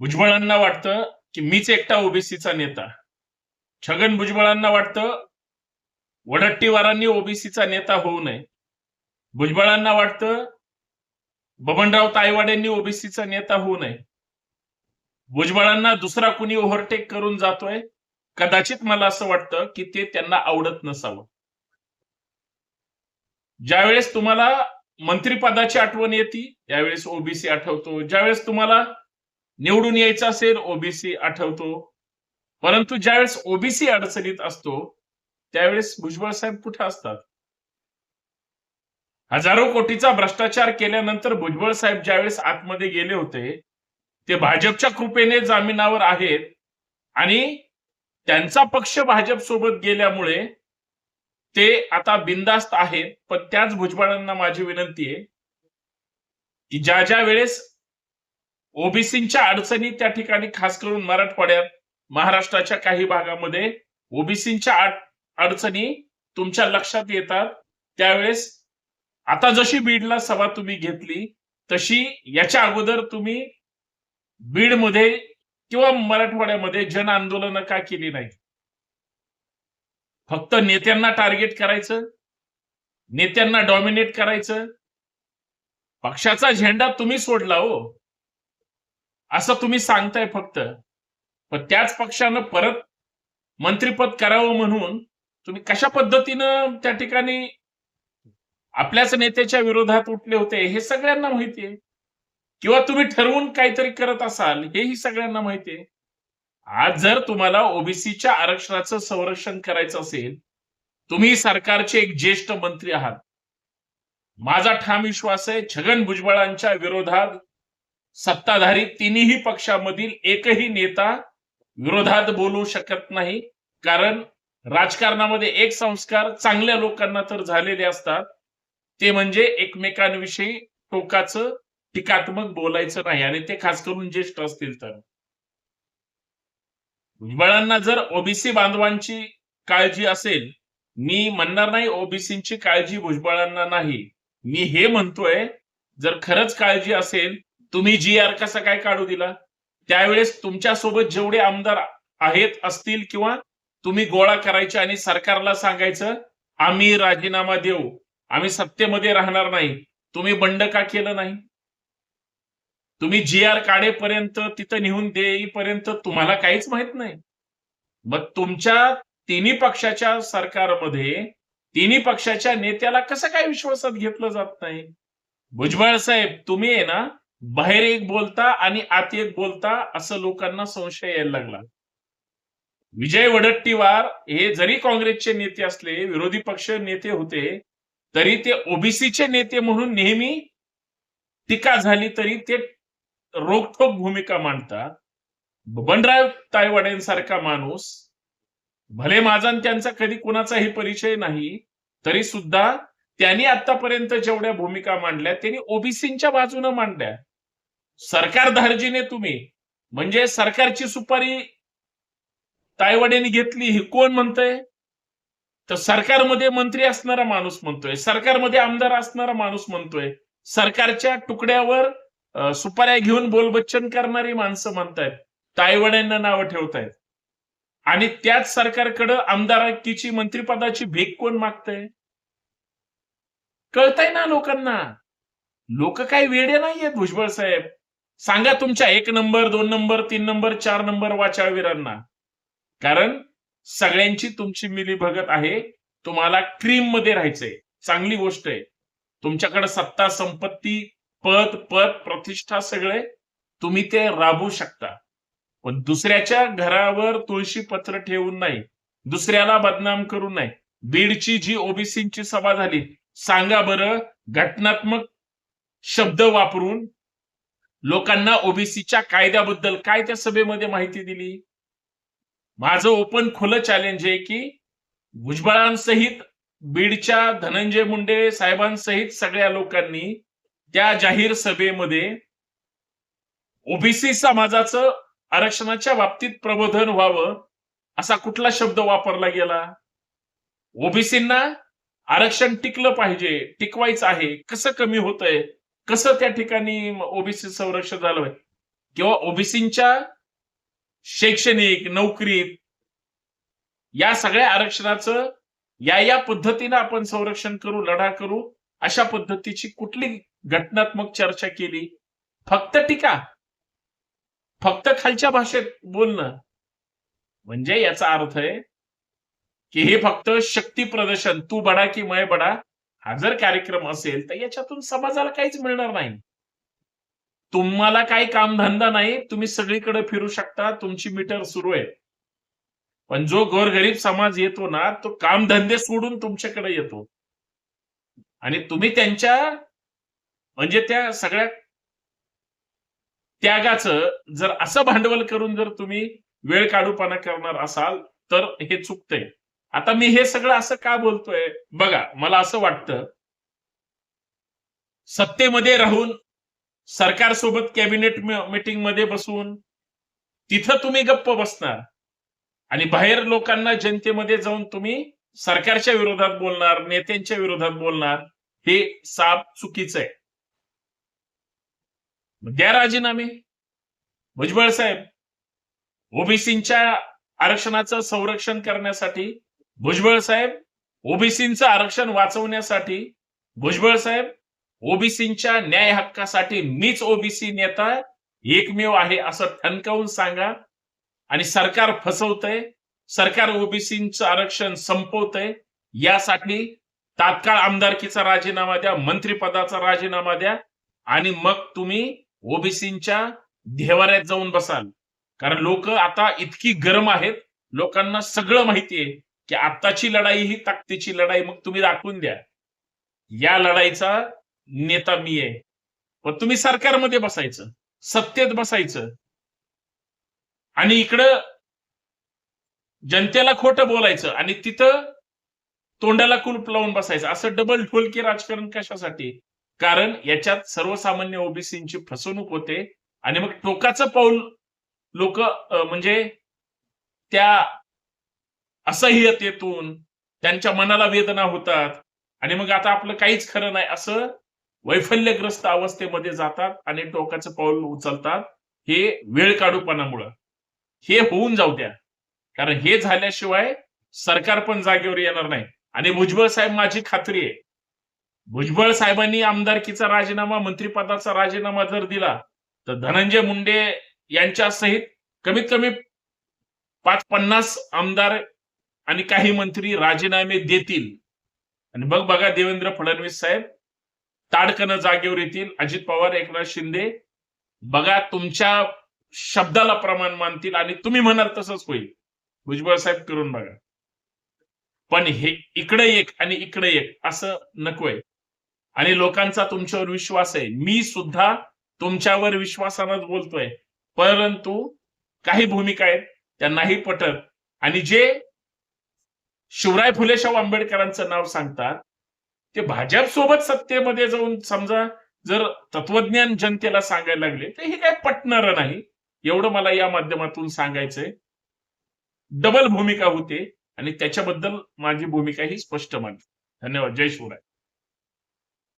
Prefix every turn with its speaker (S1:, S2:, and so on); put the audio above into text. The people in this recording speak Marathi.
S1: भुजबळांना वाटतं की मीच एकटा ओबीसीचा नेता. छगन भुजबळांना वाटतं वडट्टीवारांनी ओबीसीचा नेता होऊ नये. भुजबळांना वाटतं बबनराव तायवाड्यांनी ओबीसीचा नेता होऊ नये. भुजबळांना दुसरा कुणी ओव्हरटेक करून जातोय? कदाचित मला असं वाटतं की ते त्यांना आवडत नसावं. ज्यावेळेस तुम्हाला मंत्रिपदाची आठवण येते त्यावेळेस ओबीसी आठवतो. ज्यावेळेस तुम्हाला निवडून यायचं असेल ओबीसी आठवतो. परंतु ज्यावेळेस ओबीसी अडचणीत असतो त्यावेळेस भुजबळ साहेब कुठे असतात? हजारो कोटीचा भ्रष्टाचार केल्यानंतर भुजबळ साहेब ज्यावेळेस आतमध्ये गेले होते ते भाजपच्या कृपेने जामिनावर आहेत आणि त्यांचा पक्ष भाजप सोबत गेल्यामुळे ते आता बिंदास्त आहेत. पण त्याच भुजबळांना माझी विनंती आहे की ज्या ज्या वेळेस ओबीसींच्या अडचणी त्या ठिकाणी खास करून मराठवाड्यात महाराष्ट्राच्या काही भागामध्ये ओबीसींच्या अडचणी तुमच्या लक्षात येतात. त्यावेळेस आता जशी बीडला सभा तुम्ही घेतली तशी याच्या अगोदर तुम्ही बीडमध्ये किंवा मराठवाड्यामध्ये जन आंदोलन का केली नाही फक्त नेत्यांना टार्गेट करायचं नेत्यांना डॉमिनेट करायचं. पक्षाचा झेंडा तुम्ही सोडला हो. असं तुम्ही सांगताय फक्त. पण त्याच पक्षानं परत मंत्रीपद करावं म्हणून तुम्ही कशा पद्धतीनं त्या ठिकाणी आपल्याच नेत्याच्या विरोधात उठले होते हे सगळ्यांना माहितीये किंवा तुम्ही ठरवून काहीतरी करत असाल हेही सगळ्यांना माहितीये आज जर तुम्हाला ओबीसीच्या आरक्षणाचं संरक्षण करायचं असेल तुम्ही सरकारचे एक ज्येष्ठ मंत्री आहात. माझा ठाम विश्वास आहे छगन भुजबळांच्या विरोधात सत्ताधारी तिन्ही पक्षामधील एकही नेता विरोधात बोलू शकत नाही. कारण राजकारणामध्ये एक संस्कार चांगल्या लोकांना तर झालेले असतात. ते म्हणजे एकमेकांविषयी टोकाचं टीकात्मक बोलायचं नाही आणि ते खास करून ज्येष्ठ असतील तर. भुजबळांना जर ओबीसी बांधवांची काळजी असेल मी म्हणणार नाही ओबीसीची काळजी भुजबळांना नाही. मी हे म्हणतोय जर खरंच काळजी असेल तुम्ही जी आर कसा काय काढू दिला? त्यावेळेस तुमच्यासोबत जेवढे आमदार आहेत असतील किंवा तुम्ही गोळा करायचे आणि सरकारला सांगायचं आम्ही राजीनामा देऊ. आम्ही सत्तेमध्ये राहणार नाही. तुम्ही बंड का केलं नाही? तुम्ही जी आर काढेपर्यंत तिथं नेऊन देईपर्यंत तुम्हाला काहीच माहीत नाही. मग तुमच्या तिन्ही पक्षाच्या सरकारमध्ये तिन्ही पक्षाच्या नेत्याला कसं काय विश्वासात घेतलं जात नाही? भुजबळ साहेब तुम्ही आहे ना बाहेर एक बोलता आणि आत एक बोलता असं लोकांना संशय यायला लागला. विजय वडट्टीवार हे जरी काँग्रेसचे नेते असले विरोधी पक्ष नेते होते तरी ते ओबीसीचे नेते म्हणून नेहमी टीका झाली तरी ते रोखोक भूमिका मांडतात. बबनराव तायवाड्यांसारखा माणूस भले माझा त्यांचा कधी कुणाचाही परिचय नाही तरी सुद्धा त्यांनी आतापर्यंत जेवढ्या भूमिका मांडल्या त्यांनी ओबीसीच्या बाजूने मांडल्या. सरकार धार्जीने तुम्ही. म्हणजे सरकारची सुपारी तायवाड्यांनी घेतली हे कोण म्हणतंय? तर सरकारमध्ये मंत्री असणारा माणूस म्हणतोय. सरकारमध्ये आमदार असणारा माणूस म्हणतोय. सरकारच्या तुकड्यावर सुपाऱ्या घेऊन बोलबच्चन करणारी माणसं म्हणतायत. तायवाड्यांना नावं ठेवतायत. आणि त्याच सरकारकडं आमदारकीची मंत्रिपदाची भीक कोण मागतय? कळतंय ना लोकांना. लोक काही वेडे नाहीयेत भुजबळ साहेब. सांगा तुमच्या एक नंबर दोन नंबर तीन नंबर चार नंबर वाचाळवीरांना कारण सगळ्यांची तुमची मिली भगत आहे तुम्हाला क्रीममध्ये राहायचंय. चांगली गोष्ट आहे. तुमच्याकडे सत्ता संपत्ती पद पद प्रतिष्ठा सगळे तुम्ही ते राबवू शकता. पण दुसऱ्याच्या घरावर तुळशी पत्र ठेवून नाही दुसऱ्याला बदनाम करू नये. बीडची जी ओबीसीची सभा झाली सांगा बरं घटनात्मक शब्द वापरून लोकांना ओबीसीच्या कायद्याबद्दल काय त्या सभेमध्ये माहिती दिली? माझं ओपन खुलं चॅलेंज आहे की भुजबळांसहित बीडच्या धनंजय मुंडे साहेबांसहित सगळ्या लोकांनी त्या जाहीर सभेमध्ये ओबीसी समाजाचं आरक्षणाच्या बाबतीत प्रबोधन व्हावं असा कुठला शब्द वापरला गेला? ओबीसींना आरक्षण टिकलं पाहिजे टिकवायचं आहे कसं कमी होतंय? कसं त्या ठिकाणी ओबीसी संरक्षण झालं किंवा ओबीसीच्या शैक्षणिक नोकरीत या सगळ्या आरक्षणाचं या या पद्धतीनं आपण संरक्षण करू लढा करू अशा पद्धतीची कुठली घटनात्मक चर्चा केली? फक्त टीका. फक्त खालच्या भाषेत बोलणं. म्हणजे याचा अर्थ आहे की हे फक्त शक्ती प्रदर्शन तू बडा की मय बडा हा जर कार्यक्रम असेल तर याच्यातून समाजाला काहीच मिळणार नाही. तुम्हाला काही कामधंदा नाही तुम्ही सगळीकडे फिरू शकता तुमची मीटर सुरू आहे. पण जो गोरगरीब समाज येतो ना तो कामधंदे सोडून तुमच्याकडे येतो. आणि तुम्ही त्यांच्या म्हणजे त्या सगळ्या त्यागाचं जर असं भांडवल करून जर तुम्ही वेळ काढूपणा करणार असाल तर हे चुकतंय. आता मी हे सगळं असं का बोलतोय? बघा मला असं वाटतं सत्तेमध्ये राहून सरकारसोबत कॅबिनेट मीटिंगमध्ये बसून तिथं तुम्ही गप्प बसणार. आणि बाहेर लोकांना जनतेमध्ये जाऊन तुम्ही सरकारच्या विरोधात बोलणार नेत्यांच्या विरोधात बोलणार हे साप चुकीचं आहे. द्या राजीनामे. भुजबळ साहेब ओबीसीच्या आरक्षणाचं संरक्षण करण्यासाठी भुजबळ साहेब ओबीसींचं आरक्षण वाचवण्यासाठी भुजबळ साहेब ओबीसींच्या न्याय हक्कासाठी मीच ओबीसी नेता एकमेव आहे असं ठणकावून सांगा. आणि सरकार फसवतंय सरकार ओबीसींचं आरक्षण संपवतंय यासाठी तात्काळ आमदारकीचा राजीनामा द्या मंत्रिपदाचा राजीनामा द्या आणि मग तुम्ही ओबीसींच्या देवाऱ्यात जाऊन बसाल. कारण लोक आता इतकी गरम आहेत लोकांना सगळं माहिती आहे. की आत्ताची लढाई ही ताकदीची लढाई मग तुम्ही दाखवून द्या. या लढाईचा नेता मी आहे. पण तुम्ही सरकारमध्ये बसायचं सत्तेत बसायचं. आणि इकडं जनतेला खोटं बोलायचं आणि तिथं तोंडाला कुलप लावून बसायचं. असं डबल ढोलकी राजकारण कशासाठी? कारण याच्यात सर्वसामान्य ओबीसीची फसवणूक होते. आणि मग टोकाचं पाऊल लोक म्हणजे त्या असह्यतेतून त्यांच्या मनाला वेदना होतात. आणि मग आता आपलं काहीच खरं नाही असं वैफल्यग्रस्त अवस्थेमध्ये जातात आणि टोकाचं पाऊल उचलतात हे वेळ काढूपणामुळं. हे होऊन जाऊ द्या. कारण हे झाल्याशिवाय सरकार पण जागेवर येणार नाही. आणि भुजबळ साहेब माझी खात्री आहे. भुजबळ साहेबांनी आमदारकीचा राजीनामा मंत्रिपदाचा राजीनामा जर दिला तर धनंजय मुंडे यांच्या सहित कमीत कमी पाच पन्नास आमदार आणि काही मंत्री राजीनामे देतील. आणि मग बघा देवेंद्र फडणवीस साहेब ताडकन जागेवर येतील. अजित पवार एकनाथ शिंदे बघा तुमच्या शब्दाला प्रमाण मानतील आणि तुम्ही म्हणाल तसंच होईल. भुजबळ साहेब करून बघा. पण हे इकडे एक आणि इकडे एक असं नकोय आणि लोकांचा तुमच्यावर विश्वास आहे. मी सुद्धा तुमच्यावर विश्वासानंच बोलतोय. परंतु काही भूमिका आहेत त्या नाही पटत. आणि जे शिवराय फुलेशाहू आंबेडकरांचं नाव सांगतात. ते भाजप सोबत सत्तेमध्ये जाऊन समजा जर तत्वज्ञान जनतेला सांगायला लागले तर हे काय पटणार नाही. एवढं मला या माध्यमातून सांगायचंय. डबल भूमिका होते आणि त्याच्याबद्दल माझी भूमिका ही स्पष्ट मानते. धन्यवाद. जय शिवराय.